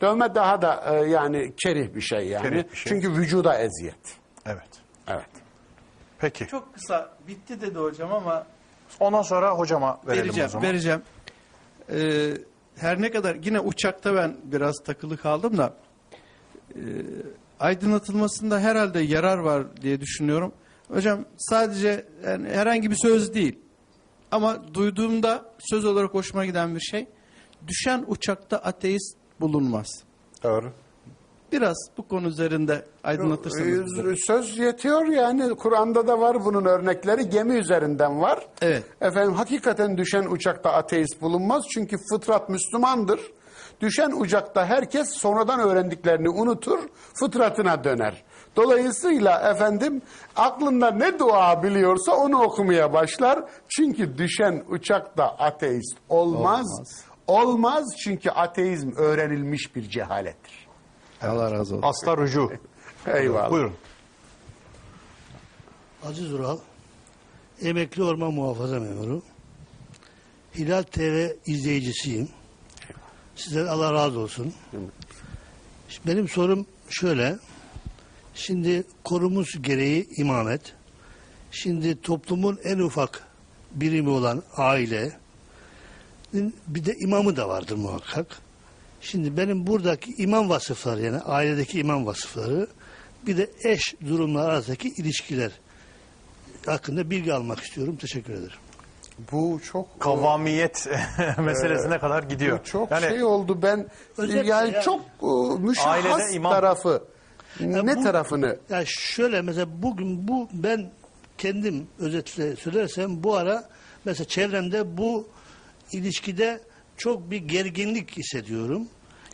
Dövme daha da e, yani kerih bir şey yani. Kerih bir şey. Çünkü vücuda eziyet. Evet. Evet. Peki. Çok kısa bitti dedi hocam ama Ondan sonra hocama verelim vereceğim. o zaman. Vereceğim. Ee, her ne kadar yine uçakta ben biraz takılı kaldım da e, aydınlatılmasında herhalde yarar var diye düşünüyorum. Hocam sadece yani herhangi bir söz değil. Ama duyduğumda söz olarak hoşuma giden bir şey. Düşen uçakta ateist bulunmaz. Doğru. Biraz bu konu üzerinde aydınlatırsanız. Söz yetiyor yani Kur'an'da da var bunun örnekleri gemi üzerinden var. Evet. Efendim hakikaten düşen uçakta ateist bulunmaz çünkü fıtrat Müslümandır. Düşen uçakta herkes sonradan öğrendiklerini unutur, fıtratına döner. Dolayısıyla efendim aklında ne dua biliyorsa onu okumaya başlar. Çünkü düşen uçakta ateist olmaz. Olmaz, çünkü ateizm öğrenilmiş bir cehalettir. Allah razı olsun. Aslar Rucu. Eyvallah. Buyurun. Aziz Ural, emekli orman muhafaza memuru. Hilal TV izleyicisiyim. Sizden Allah razı olsun. Benim sorum şöyle. Şimdi korumuz gereği imamet. Şimdi toplumun en ufak birimi olan aile bir de imamı da vardır muhakkak. Şimdi benim buradaki imam vasıfları yani ailedeki imam vasıfları bir de eş durumlar arasındaki ilişkiler hakkında bilgi almak istiyorum. Teşekkür ederim. Bu çok Kavamiyet meselesine kadar gidiyor. Bu çok yani şey oldu ben yani yani- çok e, müşahhas Ailede imam- tarafı Ya ne bu- tarafını Ya şöyle mesela bugün bu ben kendim özetle söylersem bu ara mesela çevremde bu ilişkide çok bir gerginlik hissediyorum.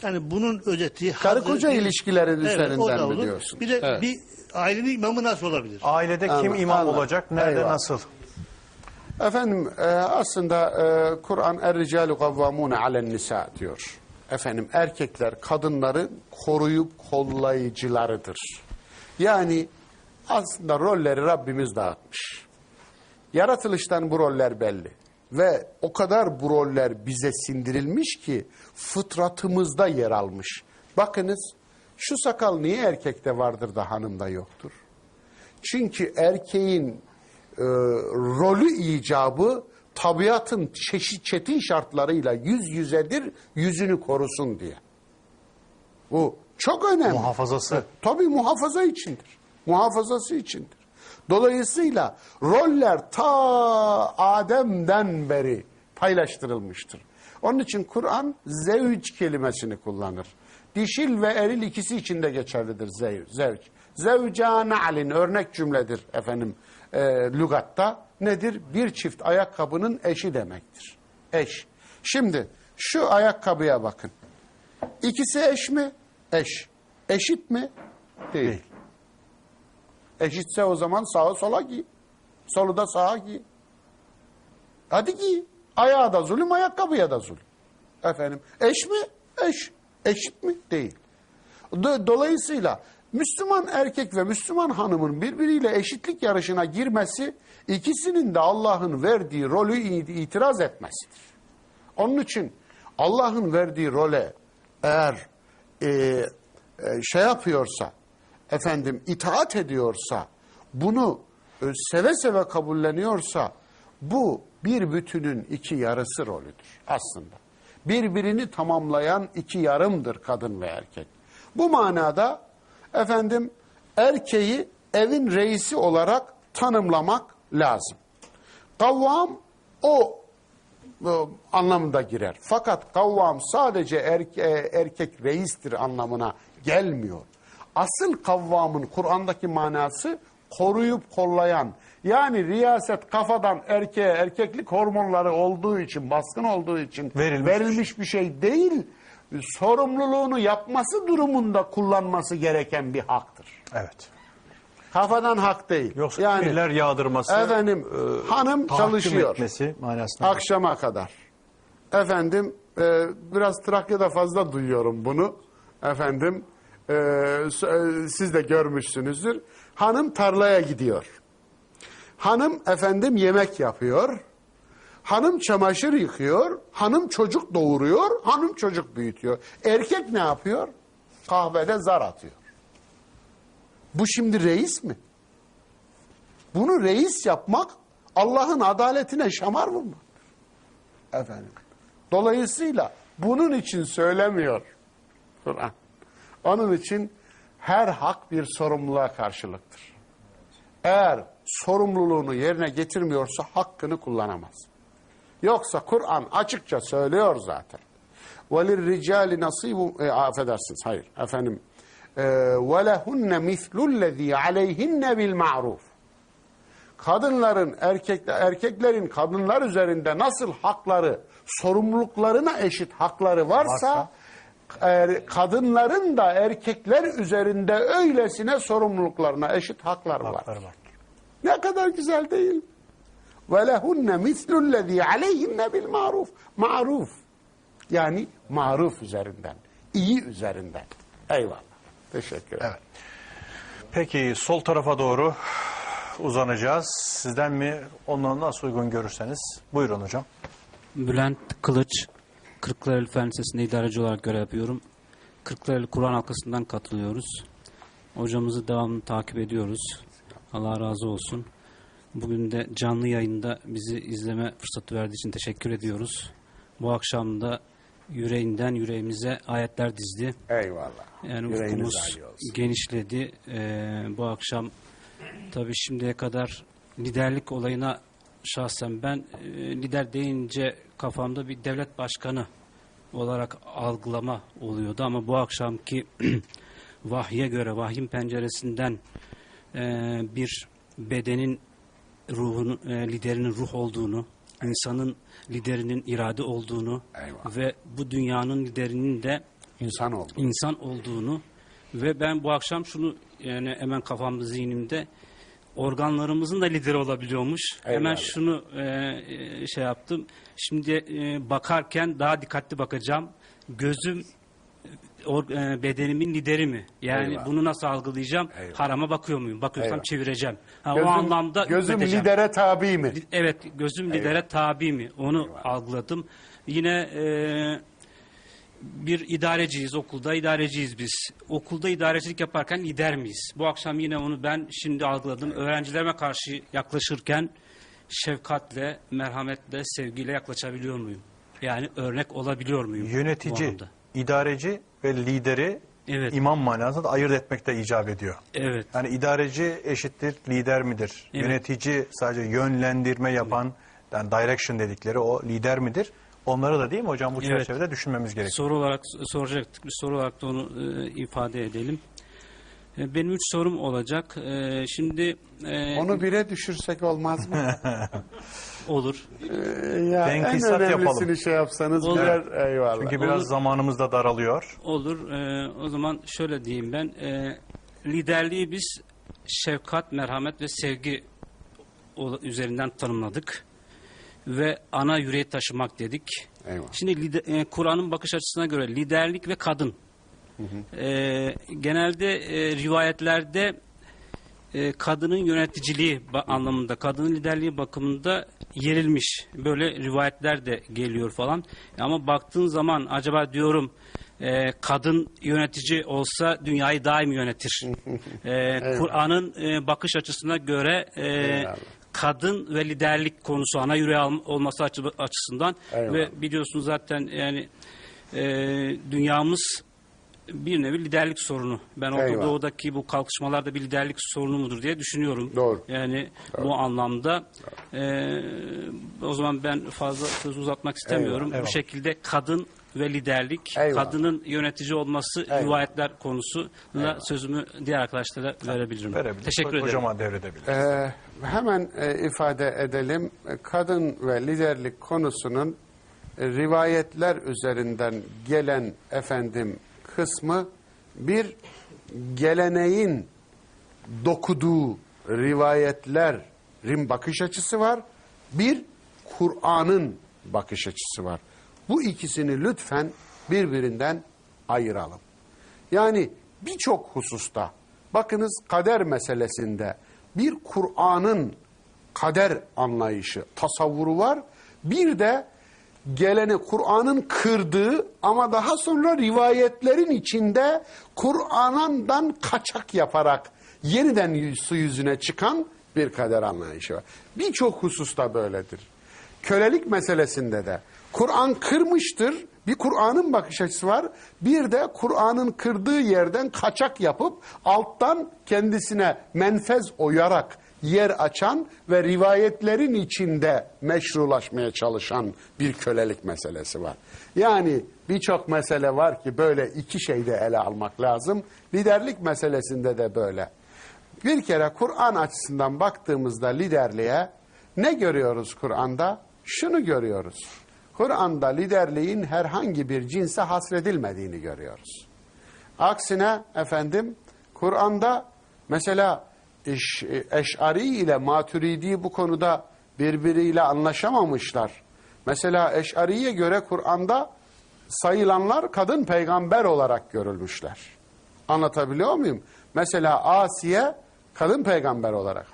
Yani bunun özeti Karı hazır koca bir- ilişkilerin Evet, üzerinden mi diyorsun? Bir de Evet. bir ailenin imamı nasıl olabilir? ailede kim Anladım, imam anladım. olacak, nerede, Eyvallah. nasıl? efendim e, aslında e, Kur'an er ricalu kavvamune alen nisa diyor. Efendim erkekler kadınları koruyup kollayıcılarıdır. Yani aslında rolleri Rabbimiz dağıtmış. Yaratılıştan bu roller belli. Ve o kadar bu roller bize sindirilmiş ki fıtratımızda yer almış. Bakınız şu sakal niye erkekte vardır da hanımda yoktur? Çünkü erkeğin e, rolü icabı tabiatın çeşit çetin şartlarıyla yüz yüzedir, yüzünü korusun diye. Bu çok önemli. Muhafazası. Tabii muhafaza içindir. Muhafazası içindir. Dolayısıyla roller ta Adem'den beri paylaştırılmıştır. Onun için Kur'an zevç kelimesini kullanır. Dişil ve eril ikisi için de geçerlidir zev, zevç. Zevcane alin örnek cümledir efendim e, lügatta. Nedir? Bir çift ayakkabının eşi demektir. Eş. Şimdi şu ayakkabıya bakın. İkisi eş mi? Eş. Eşit mi? Değil. Eşitse o zaman sağa sola giy. Solu da sağa giy. Hadi giy. Ayağa da zulüm, ayakkabıya da zulüm. Efendim, eş mi? Eş. Eşit mi? Değil. Do- Dolayısıyla Müslüman erkek ve Müslüman hanımın birbiriyle eşitlik yarışına girmesi ikisinin de Allah'ın verdiği rolü itiraz etmesidir. Onun için Allah'ın verdiği role eğer e, e, şey yapıyorsa, efendim itaat ediyorsa, bunu e, seve seve kabulleniyorsa, bu bir bütünün iki yarısı rolüdür aslında. Birbirini tamamlayan iki yarımdır kadın ve erkek. Bu manada efendim erkeği evin reisi olarak tanımlamak lazım. Kavvam o e, anlamında girer. Fakat kavvam sadece erke, erkek reistir anlamına gelmiyor. Asıl kavvamın Kur'an'daki manası koruyup kollayan. Yani riyaset kafadan erkeğe erkeklik hormonları olduğu için, baskın olduğu için Verilmiş. verilmiş bir şey değil. Sorumluluğunu yapması durumunda kullanması gereken bir haktır. Evet. Kafadan hak değil. Yoksa yani emirler yağdırması, efendim hanım tahakküm çalışıyor etmesi manasında. akşama kadar. Efendim e, biraz Trakya'da fazla duyuyorum bunu. Efendim e, s- e, siz de görmüşsünüzdür. Hanım tarlaya gidiyor. Hanım efendim yemek yapıyor. Hanım çamaşır yıkıyor, hanım çocuk doğuruyor, hanım çocuk büyütüyor. Erkek ne yapıyor? Kahvede zar atıyor. Bu şimdi reis mi? Bunu reis yapmak Allah'ın adaletine şamar vurmak. Efendim. Dolayısıyla bunun için söylemiyor Kur'an. Onun için her hak bir sorumluluğa karşılıktır. Eğer sorumluluğunu yerine getirmiyorsa hakkını kullanamaz. Yoksa Kur'an açıkça söylüyor zaten. وَلِلْرِجَالِ نَصِيبُ e, affedersiniz hayır efendim e, وَلَهُنَّ مِثْلُ الَّذ۪ي عَلَيْهِنَّ بِالْمَعْرُوفِ kadınların erkek, erkeklerin kadınlar üzerinde nasıl hakları sorumluluklarına eşit hakları varsa, er- kadınların da erkekler üzerinde öylesine sorumluluklarına eşit hakları var. Ne kadar güzel değil. Ve lehunne mislullezî aleyhinne bil maruf. Maruf. Yani maruf üzerinden. iyi üzerinden. Eyvallah. Teşekkür ederim. Evet. Peki sol tarafa doğru uzanacağız. Sizden mi ondan nasıl uygun görürseniz. Buyurun hocam. Bülent Kılıç, Kırklareli Fen Lisesi'nde idareci olarak görev yapıyorum. Kırklareli Kur'an halkasından katılıyoruz. Hocamızı devamlı takip ediyoruz. Allah razı olsun. Bugün de canlı yayında bizi izleme fırsatı verdiği için teşekkür ediyoruz. Bu akşam da yüreğinden yüreğimize ayetler dizdi. Eyvallah. Yani Yüreğiniz ufkumuz genişledi. Ee, bu akşam tabii şimdiye kadar liderlik olayına şahsen ben e, lider deyince kafamda bir devlet başkanı olarak algılama oluyordu ama bu akşamki vahye göre vahyin penceresinden e, bir bedenin ruhun e, liderinin ruh olduğunu, insanın liderinin irade olduğunu Eyvallah. ve bu dünyanın liderinin de İnsan oldu. insan olduğunu ve ben bu akşam şunu yani hemen kafamda zihnimde organlarımızın da lideri olabiliyormuş. Hemen Eyvallah. şunu e, e, şey yaptım. Şimdi e, bakarken daha dikkatli bakacağım. Gözüm e, or- e, bedenimin lideri mi? Yani Eyvallah. bunu nasıl algılayacağım? Eyvallah. Harama bakıyor muyum? Bakıyorsam Eyvallah. çevireceğim. Ha, Gözüm, o anlamda gözüm hükmedeceğim. lidere tabi mi? Evet gözüm lidere tabi mi? Onu algıladım. Yine e, bir idareciyiz okulda idareciyiz biz. Okulda idarecilik yaparken lider miyiz? Bu akşam yine onu ben şimdi algıladım. Öğrencilerime karşı yaklaşırken şefkatle, merhametle, sevgiyle yaklaşabiliyor muyum? Yani örnek olabiliyor muyum? Yönetici, idareci ve lideri Evet. imam manasında da ayırt etmekte icap ediyor. Evet. Yani idareci eşittir lider midir? Evet. Yönetici sadece yönlendirme yapan, yani direction dedikleri o lider midir? Onları da değil mi hocam bu Evet. çerçevede düşünmemiz gerekiyor. Soru olarak soracaktık. Bir soru olarak da onu e, ifade edelim. E, benim üç sorum olacak. E, şimdi e, Onu bire düşürsek olmaz mı? olur. Ee, ya en önemlisini yapalım. şey yapsanız Olur. birer eyvallah. Çünkü biraz Olur. zamanımız da daralıyor. Olur. Ee, o zaman şöyle diyeyim ben. Ee, liderliği biz şefkat, merhamet ve sevgi üzerinden tanımladık. Ve ana yüreği taşımak dedik. Eyvallah. Şimdi e, Kur'an'ın bakış açısına göre liderlik ve kadın. Ee, genelde e, rivayetlerde e, kadının yöneticiliği anlamında, kadının liderliği bakımında yerilmiş. Böyle rivayetler de geliyor falan. Ama baktığın zaman acaba diyorum e, kadın yönetici olsa dünyayı daim yönetir. E, Kur'an'ın e, bakış açısına göre e, Eyvallah. Kadın ve liderlik konusu ana yüreği olması açı- açısından Eyvallah. ve biliyorsunuz zaten yani e, dünyamız bir nevi liderlik sorunu. Ben Orta Eyvallah. Doğu'daki bu kalkışmalarda bir liderlik sorunu mudur diye düşünüyorum. Doğru. Yani bu anlamda e, o zaman ben fazla söz uzatmak istemiyorum. Eyvallah. Bu şekilde kadın ve liderlik, Eyvallah. kadının yönetici olması Eyvallah. rivayetler konusu sözümü diğer arkadaşlara verebilirim. Verebiliriz. Teşekkür ederim. Hocama devredebiliriz. Ee, hemen e, ifade edelim. Kadın ve liderlik konusunun e, rivayetler üzerinden gelen efendim kısmı bir geleneğin dokuduğu rivayetlerin bakış açısı var. Bir Kur'an'ın bakış açısı var. Bu ikisini lütfen birbirinden ayıralım. Yani birçok hususta bakınız kader meselesinde bir Kur'an'ın kader anlayışı, tasavvuru var. Bir de geleni Kur'an'ın kırdığı ama daha sonra rivayetlerin içinde Kur'an'dan kaçak yaparak yeniden su yüzüne çıkan bir kader anlayışı var. Birçok hususta böyledir. Kölelik meselesinde de Kur'an kırmıştır. Bir Kur'an'ın bakış açısı var. Bir de Kur'an'ın kırdığı yerden kaçak yapıp alttan kendisine menfez oyarak yer açan ve rivayetlerin içinde meşrulaşmaya çalışan bir kölelik meselesi var. Yani birçok mesele var ki böyle iki şeyde ele almak lazım. Liderlik meselesinde de böyle. Bir kere Kur'an açısından baktığımızda liderliğe ne görüyoruz Kur'an'da? Şunu görüyoruz. Kur'an'da liderliğin herhangi bir cinse hasredilmediğini görüyoruz. Aksine efendim Kur'an'da mesela eş, Eş'ari ile Maturidi bu konuda birbiriyle anlaşamamışlar. Mesela Eş'ari'ye göre Kur'an'da sayılanlar kadın peygamber olarak görülmüşler. Anlatabiliyor muyum? Mesela Asiye kadın peygamber olarak.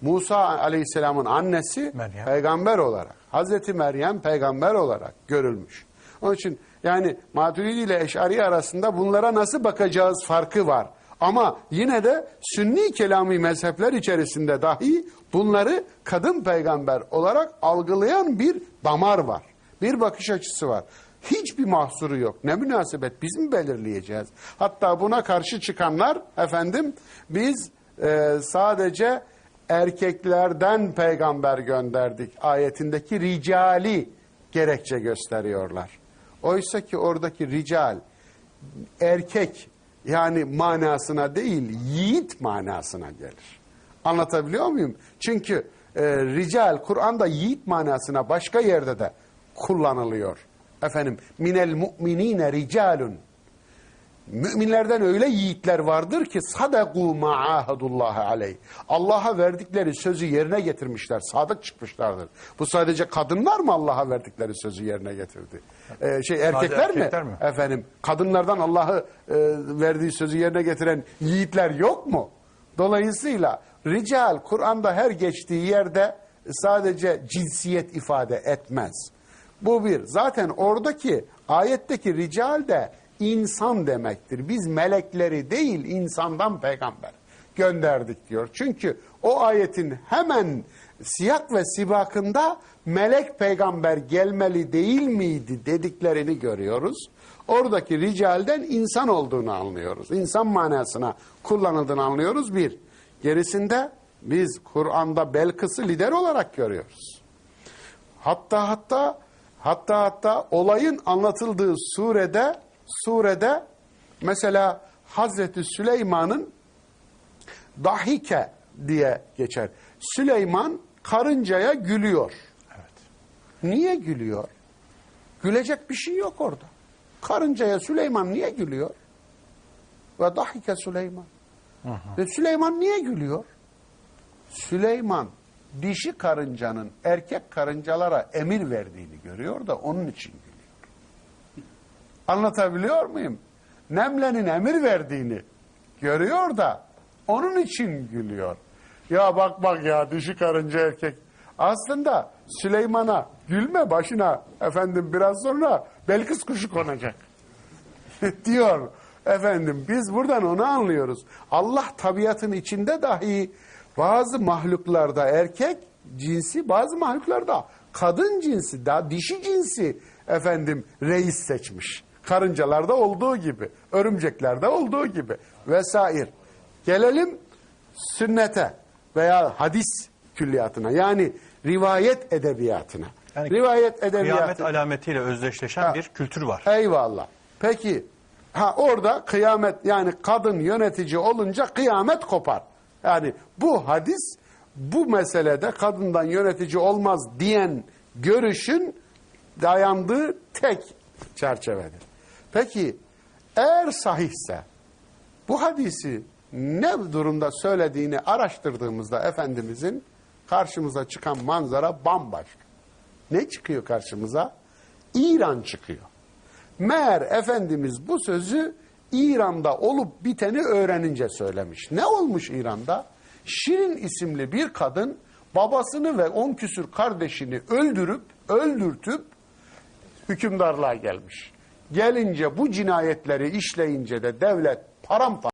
Musa aleyhisselamın annesi Meryem. peygamber olarak. Hazreti Meryem peygamber olarak görülmüş. Onun için yani Maturidi ile Eş'ari arasında bunlara nasıl bakacağız farkı var. Ama yine de sünni kelami mezhepler içerisinde dahi bunları kadın peygamber olarak algılayan bir damar var. Bir bakış açısı var. Hiçbir mahsuru yok. Ne münasebet biz mi belirleyeceğiz? Hatta buna karşı çıkanlar efendim biz e, sadece erkeklerden peygamber gönderdik ayetindeki ricali gerekçe gösteriyorlar. Oysa ki oradaki rical erkek yani manasına değil yiğit manasına gelir. Anlatabiliyor muyum? Çünkü e, rical Kur'an'da yiğit manasına başka yerde de kullanılıyor. Efendim minel mu'minine ricalun Müminlerden öyle yiğitler vardır ki sadaku ma'ahadullah aleyh. Allah'a verdikleri sözü yerine getirmişler, sadık çıkmışlardır. Bu sadece kadınlar mı Allah'a verdikleri sözü yerine getirdi? Ee, şey erkekler, erkekler mi? mi? Efendim kadınlardan Allah'ı e, verdiği sözü yerine getiren yiğitler yok mu? Dolayısıyla rical Kur'an'da her geçtiği yerde sadece cinsiyet ifade etmez. Bu bir. Zaten oradaki ayetteki rical de insan demektir. Biz melekleri değil insandan peygamber gönderdik diyor. Çünkü o ayetin hemen siyak ve sibakında melek peygamber gelmeli değil miydi dediklerini görüyoruz. Oradaki ricalden insan olduğunu anlıyoruz. İnsan manasına kullanıldığını anlıyoruz bir. Gerisinde biz Kur'an'da Belkıs'ı lider olarak görüyoruz. Hatta hatta hatta hatta olayın anlatıldığı surede surede mesela Hazreti Süleyman'ın dahike diye geçer. Süleyman karıncaya gülüyor. Evet. Niye gülüyor? Gülecek bir şey yok orada. Karıncaya Süleyman niye gülüyor? Ve dahike Süleyman. Ve Süleyman niye gülüyor? Süleyman dişi karıncanın erkek karıncalara emir verdiğini görüyor da onun için gülüyor. Anlatabiliyor muyum? Nemlenin emir verdiğini görüyor da onun için gülüyor. Ya bak bak ya dişi karınca erkek. Aslında Süleyman'a gülme başına efendim biraz sonra Belkıs kuşu konacak. diyor. Efendim biz buradan onu anlıyoruz. Allah tabiatın içinde dahi bazı mahluklarda erkek cinsi bazı mahluklarda kadın cinsi da dişi cinsi efendim reis seçmiş. Karıncalarda olduğu gibi, örümceklerde olduğu gibi vesaire. Gelelim sünnete veya hadis külliyatına yani rivayet edebiyatına. Yani rivayet edebiyatı. Kıyamet alametiyle özdeşleşen Ha. bir kültür var. Eyvallah. Peki ha orada kıyamet yani kadın yönetici olunca kıyamet kopar. Yani bu hadis bu meselede kadından yönetici olmaz diyen görüşün dayandığı tek çerçevedir. Peki eğer sahihse bu hadisi ne durumda söylediğini araştırdığımızda Efendimizin karşımıza çıkan manzara bambaşka. Ne çıkıyor karşımıza? İran çıkıyor. Meğer Efendimiz bu sözü İran'da olup biteni öğrenince söylemiş. Ne olmuş İran'da? Şirin isimli bir kadın babasını ve on küsür kardeşini öldürüp öldürtüp hükümdarlığa gelmiş. Gelince bu cinayetleri işleyince de devlet paramparça